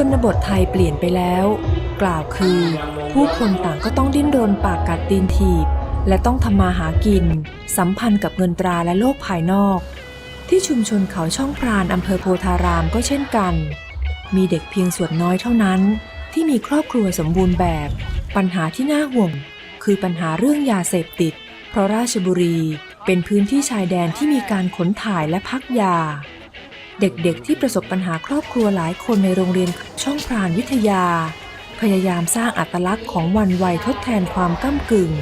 ชนบทไทยเปลี่ยนไปแล้ว กล่าวคือ ผู้คนต่างก็ต้องดิ้นรนปากกัดตีนถีบ และต้องทำมาหากิน สัมพันธ์กับเงินตราและโลกภายนอก ที่ชุมชนเขาช่องพรานอำเภอโพธารามก็เช่นกัน มีเด็กเพียงส่วนน้อยเท่านั้น ที่มีครอบครัวสมบูรณ์แบบ ปัญหาที่น่าห่วง คือปัญหาเรื่องยาเสพติด เพราะราชบุรีเป็นพื้นที่ชายแดนที่มีการขนถ่ายและพักยา เด็กๆ ที่ประสบปัญหาครอบครัวหลายคนในโรงเรียนช่องพรานวิทยา พยายามสร้างอัตลักษณ์ของวันวัยทดแทนความก้ากึ่ง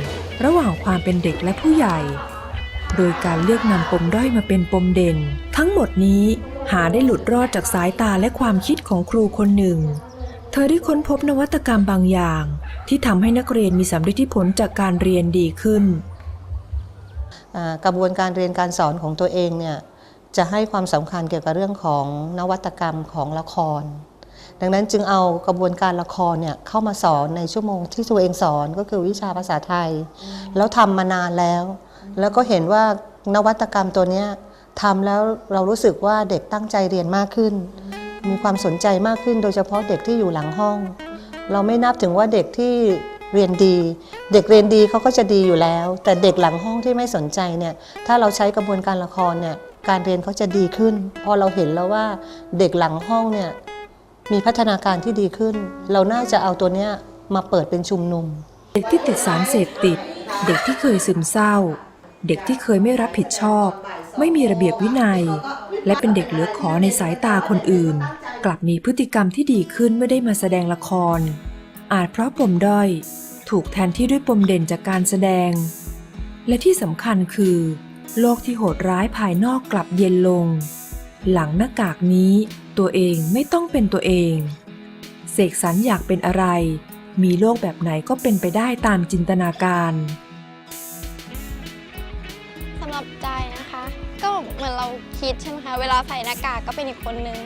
ระหว่างความเป็นเด็กและผู้ใหญ่ โดยการเลือกนำปมด้อยมาเป็นปมเด่น ทั้งหมดนี้หาได้หลุดรอดจากสายตาและความคิดของครูคนหนึ่ง เธอได้ค้นพบนวัตกรรมบางอย่าง ที่ทำให้นักเรียนมีสำเร็จผลจากการเรียนดีขึ้น กระบวนการเรียนการสอนของตัวเองเนี่ย จะให้ความสำคัญเกี่ยวกับเรื่องของนวัตกรรมของละคร ดังนั้นจึงเอากระบวนการละครเนี่ยเข้ามาสอนในชั่วโมงที่ตัวเองสอนก็คือวิชาภาษาไทย แล้วทำมานานแล้ว แล้วก็เห็นว่านวัตกรรมตัวนี้ทำแล้วเรารู้สึกว่าเด็กตั้งใจเรียนมากขึ้น มีความสนใจมากขึ้น โดยเฉพาะเด็กที่อยู่หลังห้อง เราไม่นับถึงว่าเด็กที่เรียนดี เด็กเรียนดีเขาก็จะดีอยู่แล้ว แต่เด็กหลังห้องที่ไม่สนใจเนี่ยถ้าเราใช้กระบวนการละครเนี่ย การเรียนเขาจะดีขึ้น พอเราเห็นแล้วว่าเด็กหลังห้องเนี่ยมีพัฒนาการที่ดีขึ้น เราน่าจะเอาตัวเนี้ยมาเปิดเป็นชุมนุม เด็กที่ติดสารเสพติด เด็กที่เคยซึมเศร้า เด็กที่เคยไม่รับผิดชอบ ไม่มีระเบียบวินัย และเป็นเด็กเหลือขอในสายตาคนอื่น กลับมีพฤติกรรมที่ดีขึ้นเมื่อได้มาแสดงละคร อาจเพราะปมด้อย ถูกแทนที่ด้วยปมเด่นจากการแสดง และที่สำคัญคือ โลกที่โหดร้ายภายนอกกลับเย็นลง หลังหน้ากากนี้ตัวเองไม่ต้องเป็นตัวเอง เสกสรรอยากเป็นอะไร มีโลกแบบไหนก็เป็นไปได้ตามจินตนาการสำหรับใจนะคะ ก็เหมือนเราคิดใช่ไหมคะเวลาใส่หน้ากากก็เป็นอีกคนนึง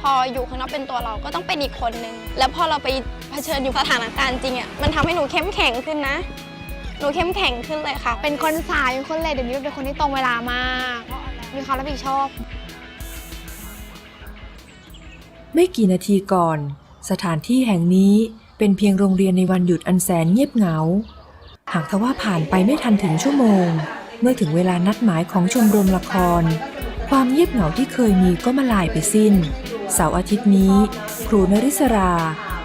พออยู่ข้างนอกเป็นตัวเราก็ต้องเป็นอีกคนนึง แล้วพอเราไปเผชิญอยู่สถานการณ์จริงอะ มันทำให้หนูเข้มแข็งขึ้นนะ หนูเข้มแข็งขึ้นเลยค่ะ เป็นคนสายเป็นคนเลทเดี๋ยวนี้เป็นคนที่ตรงเวลามาก มีความรับผิดชอบ ไม่กี่นาทีก่อน สถานที่แห่งนี้เป็นเพียงโรงเรียนในวันหยุดอันแสนเงียบเหงา หากทว่าผ่านไปไม่ทันถึงชั่วโมง เมื่อถึงเวลานัดหมายของชมรมละคร ความเงียบเหงาที่เคยมีก็มาลายไปสิ้น เสาร์อาทิตย์นี้ ครูนริศรา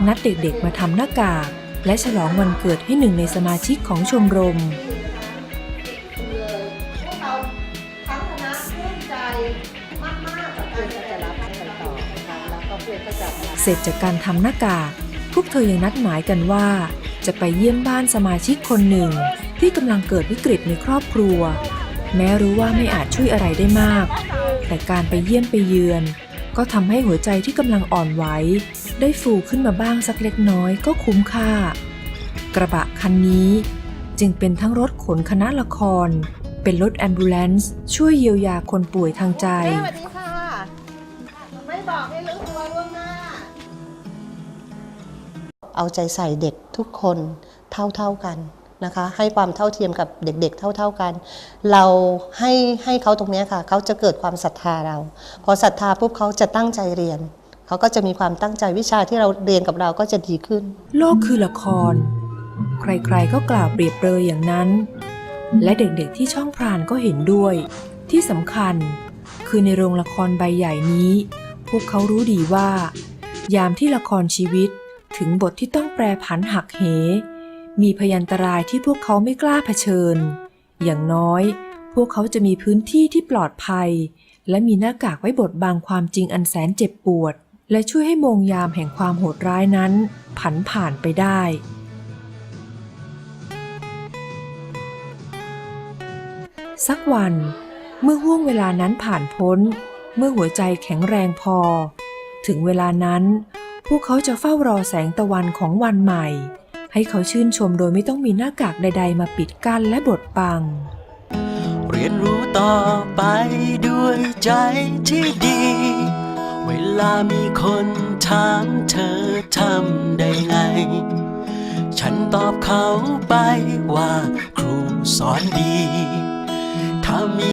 นัดเด็กๆมาทำหน้ากาก และฉลองวันเกิดให้หนึ่งในสมาชิกของชมรมเสร็จจากการทำหน้ากาก พวกเธอยังนัดหมายกันว่า จะไปเยี่ยมบ้านสมาชิกคนหนึ่ง ที่กำลังเกิดวิกฤตในครอบครัว แม้รู้ว่าไม่อาจช่วยอะไรได้มาก แต่การไปเยี่ยมไปเยือน ก็ทำให้หัวใจที่กำลังอ่อนไหว ได้ฟูขึ้นมาบ้างสักเล็กน้อยก็คุ้มค่า กระบะคันนี้จึงเป็นทั้งรถขนคณะละคร เป็นรถแอมบูเลนซ์ช่วยเยียวยาคนป่วยทางใจ สวัสดีค่ะ ไม่บอกให้รู้ตัวล่วงหน้า เอาใจใส่เด็กทุกคนเท่าๆกันนะคะ ให้ความเท่าเทียมกับเด็กๆ เท่าๆกัน เราให้ให้เขาตรงเนี้ยค่ะ เขาจะเกิดความศรัทธาเรา พอศรัทธาปุ๊บเขาจะตั้งใจเรียน เขาก็จะมีความตั้งใจวิชาที่เราเรียนกับเราก็จะดีขึ้น โลกคือละคร ใครๆก็กล่าวเปรียบเปรยอย่างนั้น และเด็กๆที่ช่องพรานก็เห็นด้วย ที่สำคัญ คือในโรงละครใบใหญ่นี้ พวกเขารู้ดีว่า ยามที่ละครชีวิตถึงบทที่ต้องแปรผันหักเห มีพยันตรายที่พวกเขาไม่กล้าเผชิญ อย่างน้อย พวกเขาจะมีพื้นที่ที่ปลอดภัย และมีหน้ากากไว้บดบังความจริงอันแสนเจ็บปวด และช่วยให้มงยามแห่งความโหดร้ายนั้น ผันผ่านไปได้ สักวัน เมื่อห่วงเวลานั้นผ่านพ้น เมื่อหัวใจแข็งแรงพอ ถึงเวลานั้น พวกเขาจะเฝ้ารอแสงตะวันของวันใหม่ ให้เขาชื่นชมโดยไม่ต้องมีหน้ากากใด ๆ มาปิดกั้นและบดบัง เรียนรู้ต่อไปด้วยใจที่ดี ลามีคนถามเธอทำได้ไง ฉันตอบเขาไปว่าครูสอนดี ถ้ามี